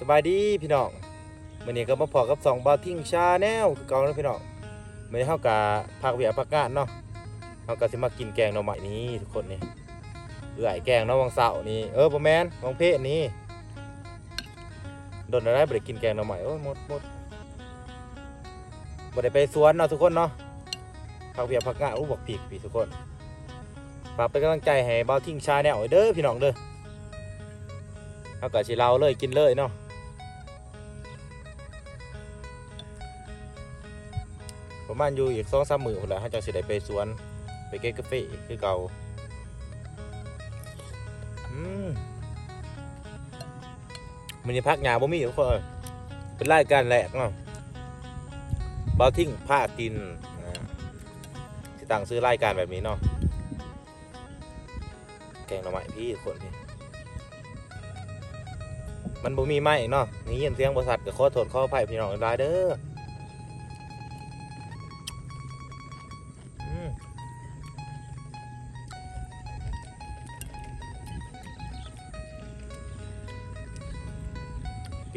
สบายดีพี่น้องมื้อนี้ก็มาพอกับสองบาทิ้งชาแนลคือเก่าแล้วพี่น้องมื้อนี้เฮากะพักเวียพักงานเนาะเฮาก็สิมากินแกงหน่อไม้นี้ทุกคนนี่เอื้อยแกงเนาะวังเสาร์นี่เออบ่แม่นวังเพศนี่โดนอะไรบ่ได้กินแกงหน่อไม้โอ้ยหมดหมดบ่ได้ไปสวนเนาะทุกคนเนาะพักเวียพักงานอู้บอกผิดพี่ทุกคนฝากเป็นกำลังใจให้บาทิ้งชาแนลเด้อพี่น้องเด้อเอาก็สิเราเลยกินเลยเนาะ ประมาณอยู่อีกสองสามมือคนละให้จ้าสิได้ไปสวน ไปเก็บกาแฟคือเก่าอืมมันนี่พักงาบ่มีทุกคนเอ้ยเป็นรายการแรกเนาะบาทิ้งผ้ากินอ่าสิตั้งซื้อรายการแบบนี้เนาะแกงหน่อไม้พี่คนพี่มันบ่มีไม้เนาะนี่ยินเสียงบริษัทก็ขอโทษขออภัยพี่น้องหลายเด้อ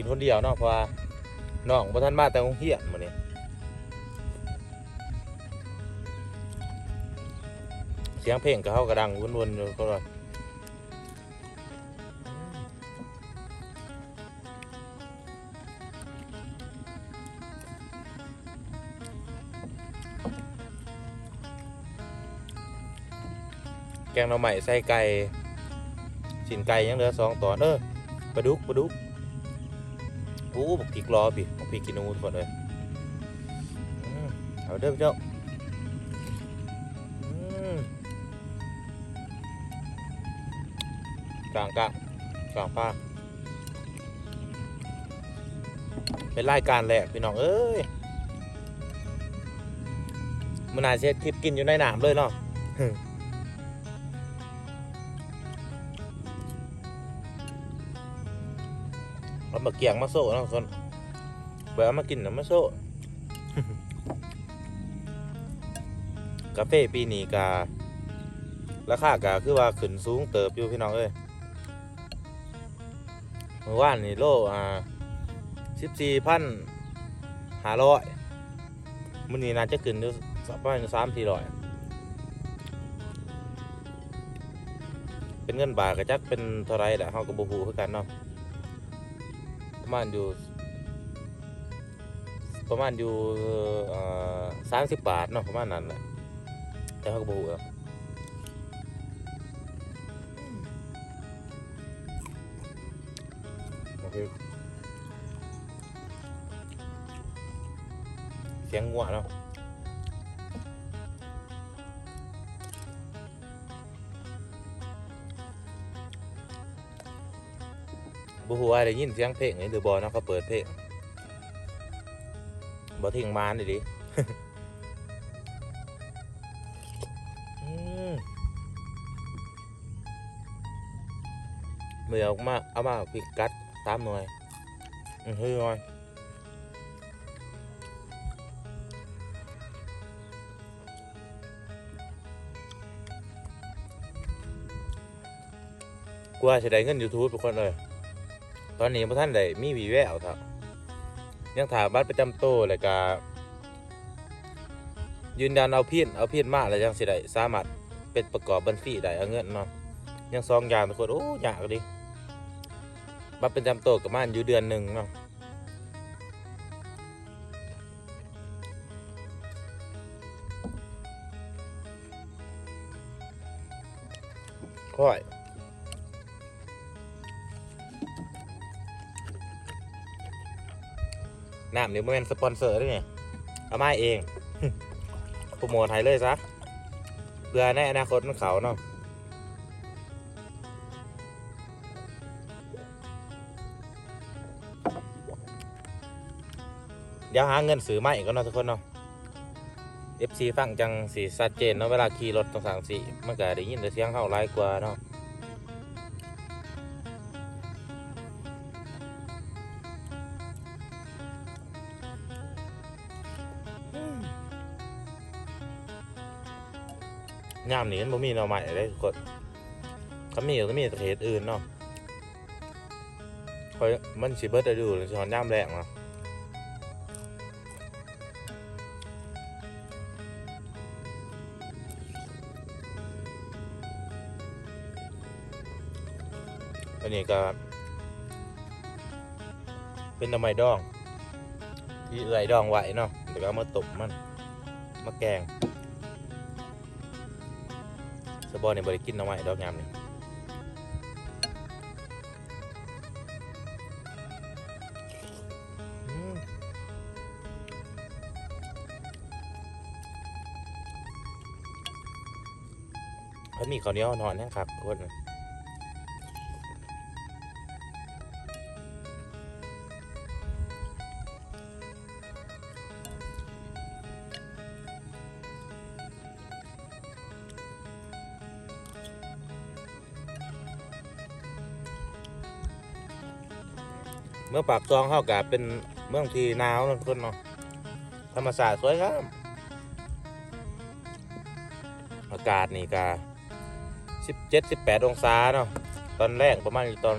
กินคนเดียวเนาะเพราะว่าน้องบ่ทันมาแต่โรงเรียนมื้อนี้เสียงเพลงก็เฮาก็ดังวนๆอยู่ก็เลยแกงหน่อไม้ใส่ไก่สินไก่ยังเหลือสองตอนเออปลาดุกปลาดุก อู้บักพริกรอพี่บักพริกกินนูทุกคนเลยเอาเด้อพี่เจ้าอืมกลางกลางกลางป้าเป็นรายการแรกพี่น้องเอ้ยมันอาจจะคลิปกินอยู่ในหนามเลยเนาะ เอามาเกียงมาโซ่เนาะคนเบื่อมากินน้ำมาโซ่กาแฟปีนี้การาคากาคือว่าขึ้นสูงเติบอยู่พี่น้องเอ้ยเมื่อวานนี่โลอ่าสิบสี่พันหาร้อยมื้อนี้น่าจะขึ้นอยู่ประมาณสามสี่ร้อยเป็นเงินบาทก็จักเป็นเท่าไรแหละเฮาก็บ่ฮู้คือกันเนาะ ประมาณอยู่ ประมาณอยู่สามสิบบาทเนาะประมาณนั้นแหละแต่เขาก็บอกว่าโอเคเสียงหัวเนาะ บูหัวาได้ยินเสียงเพลงนี่หรือบอเนาะเขาเปิดเพลงบอทิ้งมานดิดิมเมื่อเอามาเอามาพิกัดตามหน่วยอือเฮ้ยหน่อยกว่าจะได้เงิน YouTube ทุกคนเลย ตอนนี้พระท่านได้มีวีแววครับ ยังถามบัตรประจำตัวเลยก็ยืนยันเอาพีนเอาพีนมาแล้วยังสิได้สามารถเป็นประกอบบัญชีได้เอาเงินเนาะยังสองอยางทุกคนโอ้ยากดิบัตรประจำตัวกับมันอยู่เดือนหนึ่งเนาะค่อย น้ำนี่มันเป็นสปอนเซอร์ด้วยเนี่ยเอามาเองโปรโมทไทยเลยซะเพื่อในอนาคตมันเขาเนาะเดี๋ยวหาเงินซื้อใหม่ก็เนาะทุกคนเนาะ FC ฟังจังสีชัดเจนเนาะเวลาขี่รถต่างๆสิมันก็ได้ยินแต่เสียงเข้าไลายกว่าเนาะ ยามนี้มันบ่มีหน่อใหม่เลยทุกคนเขามีก็มีแต่เหตุอื่นเนาะเพราะมันสิเบิดฤดูเลยสิฮอนย่ามแรงเนาะอันนี้ก็ เป็นหน้ำไม้ดอง ที่เอื่อยดองไหวเนาะเดี๋ยวก็มาตบมัน มาแกง สบอเนี่ยบริกินน้องไม้ดอกยามนี่อืมเขามีข้าวเหนียวนอนนะครับทุกคน เมื่อปากซองเข้ากับเป็นเมืองที่หนาวนะทุกคนเนาะธรรมศาสตร์สวยครับ อากาศนี่ก็สิบเจ็ดสิบแปดองศาเนาะตอนแรกประมาณอยู่ตอน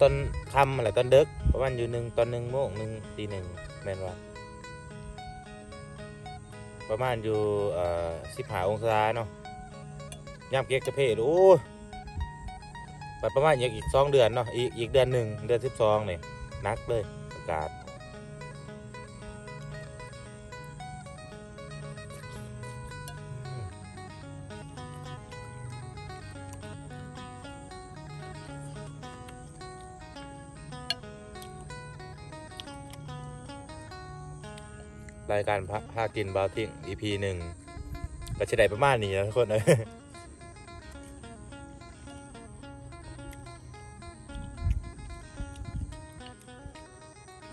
ตอนค่ำอะไรตอนเดึกประมาณอยู่หนึ่งตอนหนึ่งโมงหนึ่งตีหนึ่งแม่นว่าประมาณอยู่เอ่อสิบหาองศาเนาะย่ำเก๊กจะเพศโอ้ ไปประมาณอีกอีกสองเดือนเนาะอีกอีกเดือนหนึ่งเดือนสิบสองเนี่ยนักเลยอากาศรายการพาพากินบาวทิ้ง EP หนึ่งก็จะได้ประมาณนี้นะทุกคนเอ้ย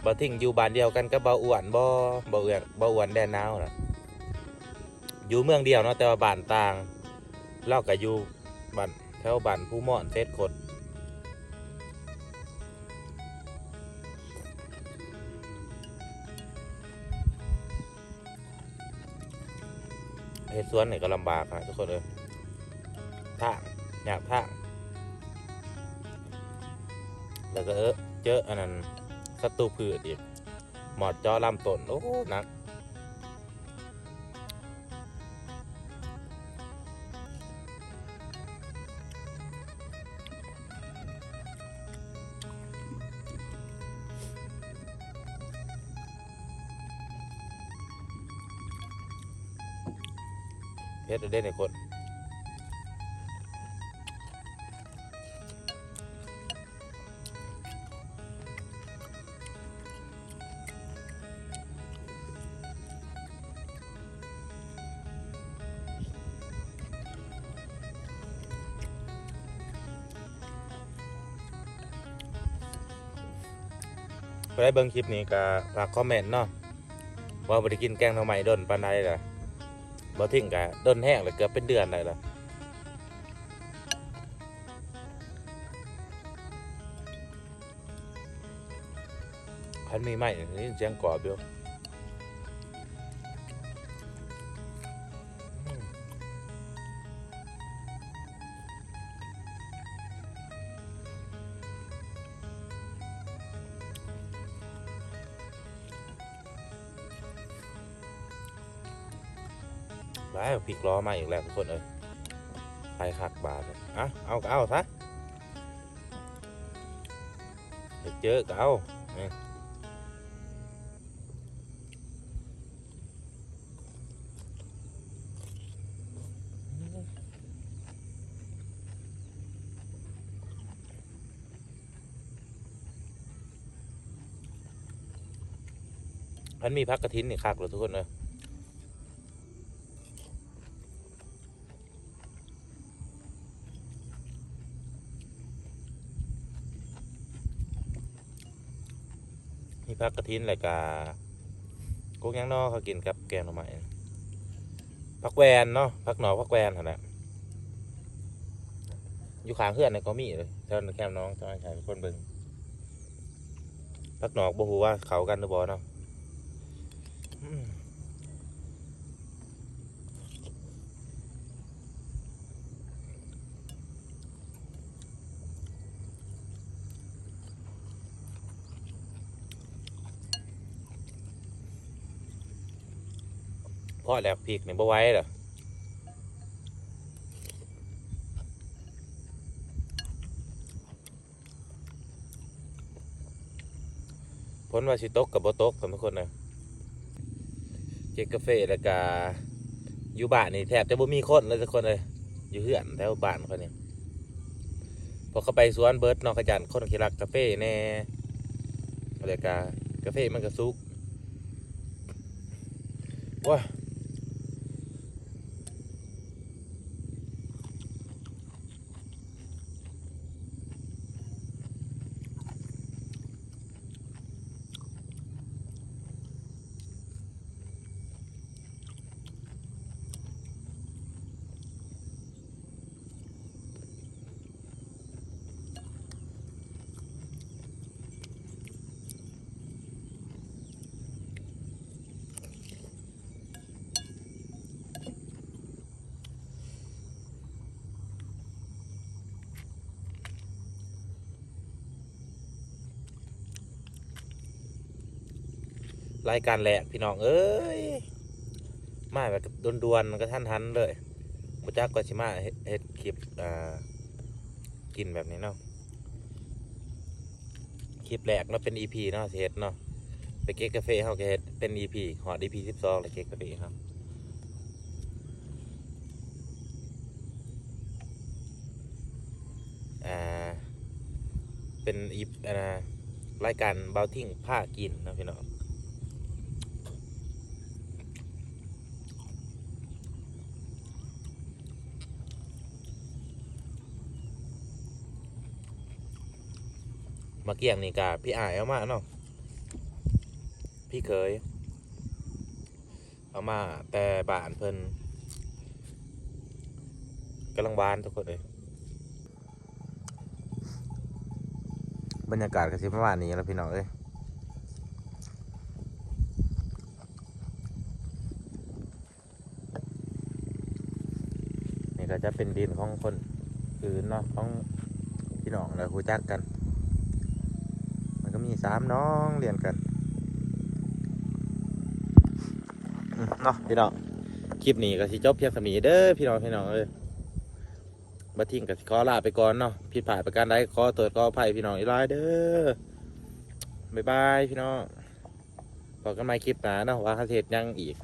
บาวทิ้งอยู่บ้านเดียวกันกับเบาอ้วนบ่เบาอ้วนบาอ้วนแดนหนาวนะอยู่เมืองเดียวเนาะแต่ว่าบ้านต่างเล่ากับอยู่บ้านแถวบ้านผู้ม่อนเซตขดเฮ็ดสวนนี่ก็ลำบากนะทุกคนเลยทาอยากทาแล้วก็เออเจออันนั้น ศัตรูพืชอีก หมอดจอลำต้นโอ้หนักเพชรเด่นในคน ได้เบิ่งคลิปนี้ก็ฝากคอมเมนต์เนาะว่าบ่ได้กินแกงทำไมดนปานใดล่ะบ่ทิ้งกะดนแห้งเลยเกือบเป็นเดือนเลยล่ะคันมีไหมนี่เสียงกรอบอยู่ ได้พริกล้อมาอีกแล้วทุกคนเอ้ยใส่ขักบาทอะเอาก็เอาซะเดี๋ยวเจอก็เอามันมีพักกระถินนี่คักเลยทุกคนเอ้ย มีผักกระถินอะไรกากุ๊กยังนอเขากินกับแกงหน่อไม้ผักแวนเนาะผักหนอผักแวนหั่นแหละอยู่ข้างเพื่อนเนี่ยก็มีเลยแถวแคมน้องจะมาใช้คนเบิ่งผักหนอกบ่ฮู้ว่าเขากันหรือบ่เนาะ อืมพอแล้วพริกนี่บ่ไว้เหรอพ้นว่าสิตกกับบ่ตกสำทุกคนนะเก็กาแฟแล้วก็อยู่บ้านนี่แทบจะบ่มีคนเลยทุกคนเลยอยู่เฮือนแถวบ้านเขาเนี่ยพอเขาไปสวนเบิร์ดนอกขจันคนขี้รักกาแฟแน่อะไรกากาแฟมันก็สุกว้า รายการแหลกพี่น้องเอ้ยมาแบบดวนๆก็ท่านทันเลยบุจักก็ชิมาเฮ็ดคลิปอ่ากินแบบนี้เนาะคลิปแรกเนาะเป็น EP เนาะเฮ็ดเนาะไปเก๊กกาแฟเฮาก็เฮ็ดเป็น EP หอด EP 12แล้วเลยเก๊กกาแฟครับอ่าเป็นอีอ่ารายการเบาทิ้งผ้ากินนะพี่น้อง มาเกี่ยงนี่กาพี่อายเอามาเนาะพี่เคยเอามาแต่บ้านเพิ่นกำลังบานทุกคนเลยบรรยากาศก็สิประมาณนี้แล้วพี่น้องเอ้ยนี่ก็จะเป็นดินของคนอื่นเนาะของพี่น้องแล้วรู้จักกัน สามน้องเรียนกันเนาะพี่น้องคลิปนี้ก็สิจบเพียงสมีเด้อพี่น้องพี่น้องเอ้ยบัทิ้งกับสิขอลาไปก่อนเนาะผิดผ่าดประการใดขอตรวจขอภัยพี่น้องอีกหลายเด้อบ๊ายบายพี่น้องพอกันใหม่คลิปหน้าเนาะว่าคาเทศยังอีก